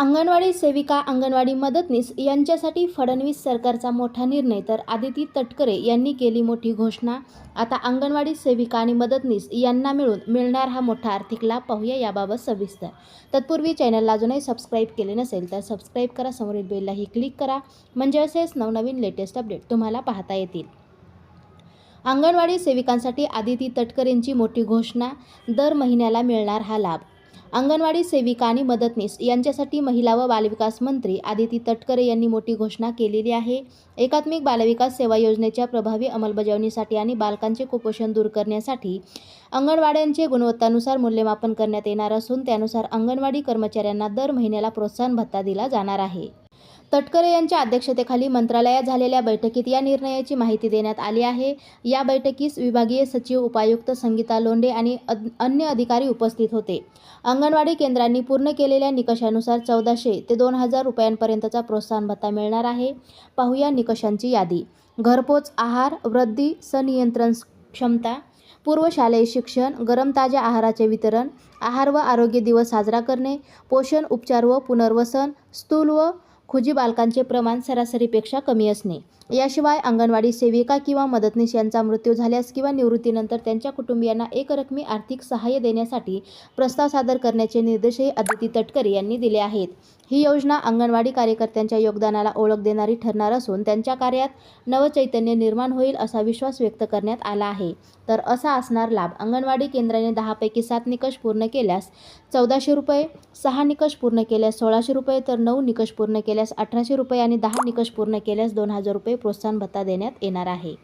अंगणवाडी सेविका अंगणवाडी मदतनीस यांच्यासाठी फडणवीस सरकारचा मोठा निर्णय तर आदिती तटकरे यांनी केली मोठी घोषणा. आता अंगणवाडी सेविका आणि मदतनीस यांना मिळून मिळणार हा मोठा आर्थिक लाभ पाहूया याबाबत सविस्तर. तत्पूर्वी चॅनलला अजूनही सबस्क्राईब केले नसेल तर सबस्क्राईब करा समोरील बेललाही क्लिक करा. म्हणजे असेच नवनवीन लेटेस्ट अपडेट तुम्हाला पाहता येतील. अंगणवाडी सेविकांसाठी आदिती तटकरेंची मोठी घोषणा. दर महिन्याला मिळणार हा लाभ. अंगणवाडी सेविका आणि मदतनीस यांच्यासाठी महिला व बालविकास मंत्री आदिती तटकरे यांनी मोठी घोषणा केलेली आहे. एकात्मिक बालविकास सेवा योजनेच्या प्रभावी अंमलबजावणीसाठी आणि बालकांचे कुपोषण दूर करण्यासाठी अंगणवाड्यांचे गुणवत्तानुसार मूल्यमापन करण्यात येणार असून त्यानुसार अंगणवाडी कर्मचाऱ्यांना दर महिन्याला प्रोत्साहन भत्ता दिला जाणार आहे. तटकरे यांच्या अध्यक्षतेखाली मंत्रालयात झालेल्या बैठकीत या निर्णयाची माहिती देण्यात आली आहे. या बैठकीस विभागीय सचिव उपायुक्त संगीता लोंढे आणि अन्य अधिकारी उपस्थित होते. अंगणवाडी केंद्रांनी पूर्ण केलेल्या निकषानुसार चौदाशे ते दोन हजार रुपयांपर्यंतचा प्रोत्साहन भत्ता मिळणार आहे. पाहूया निकषांची यादी. घरपोच आहार वृद्धी सनियंत्रण क्षमता पूर्वशालेय शिक्षण गरम ताज्या आहाराचे वितरण आहार व आरोग्य दिवस साजरा करणे पोषण उपचार व पुनर्वसन स्थूल व खुजी बालकांचे प्रमाण सरासरीपेक्षा कमी असणे. याशिवाय अंगणवाडी सेविका किंवा मदतनीस यांचा मृत्यू झाल्यास किंवा निवृत्तीनंतर त्यांच्या कुटुंबियांना एकरकमी आर्थिक सहाय्य देण्यासाठी प्रस्ताव सादर करण्याचे निर्देशही अदिती तटकरे यांनी दिले आहेत. ही योजना अंगणवाडी कार्यकर्त्यांच्या योगदानाला ओळख देणारी ठरणार असून त्यांच्या कार्यात नवचैतन्य निर्माण होईल असा विश्वास व्यक्त करण्यात आला आहे. तर असा असणार लाभ अंगणवाडी केंद्राने दहापैकी सात निकष पूर्ण केल्यास चौदाशे रुपये सहा निकष पूर्ण केल्यास सोळाशे रुपये तर नऊ निकष पूर्ण केल्यास अठराशे रुपये आणि दहा निकष पूर्ण केल्यास दोन हजार रुपये प्रोत्साहन भत्ता देण्यात येणार आहे.